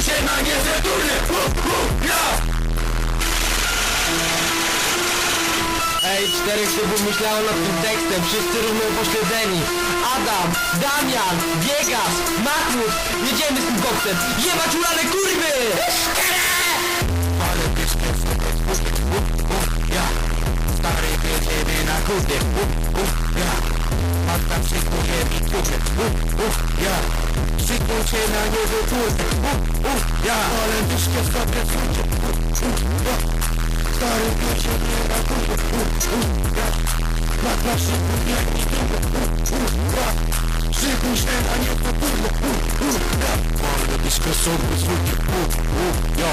Się na niezłe turę, uh, uh, ja Ej, czterech szybów myślało nad tym tekstem, wszyscy równo pośledzeni. Adam, Damian, Biegas, Mahmud, jedziemy z tym koksem. Jebać ulane kurwy! Ale ty sobie uh, uh, uh, ja Stary jedziemy na kurde, uh, uh, ja Matka szykuje mi turę, uh, uh, ja Się na niezłe turę, uh, uh, ja. Ale wyszkę słuchaj, uh, uh, ja Stary jedziemy na kurde, uh, uh, ja. Matka szykuje mi turę, uh, uh, ja. Szykuj się na niezłe turę, uh, uh, ja. Ale wyszkę słuchaj, uh, uh, ja.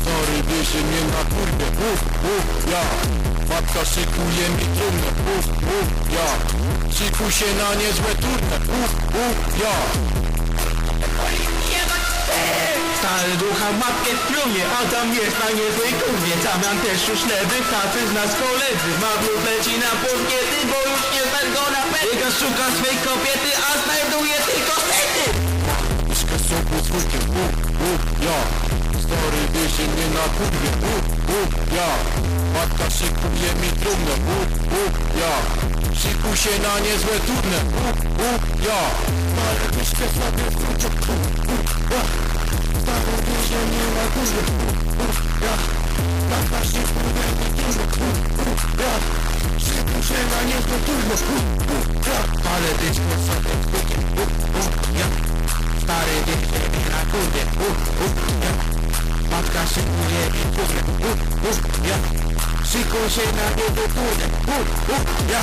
Stary wiezie mnie na kurwę, uf, uf, ja. Matka szykuje mi trumnę, uf, uf, ja. Szykuj się na niezłe turne, uf, uf, ja Stary ducha matkę w trumnie, Adam jest na niezłej kurwie. Damian też już lewy, tacy z nas koledzy. Mahmud leci na podkiety, bo już nie stać go na szuka swej kobiety, a znajduje tylko sety. Myszkę sobie zwójkę, uf, uf, ja Stary wiezie mnie na kurwie, uf, uf, ja Matka szykuje mi trumnę, uf, uf, ja Szykuj się na niezłe turne, uf, uf, ja Ale myszkę sobie zwójkę, uf, uf, ja Stary wiezie mnie na uf, uf, ja Szykuj się na uf, uf, ja Ale uf, uf, ja Stary wiezie mnie na kurwie, Matka szykuje mi kurwie, Szykuj się na niego kurwie, ja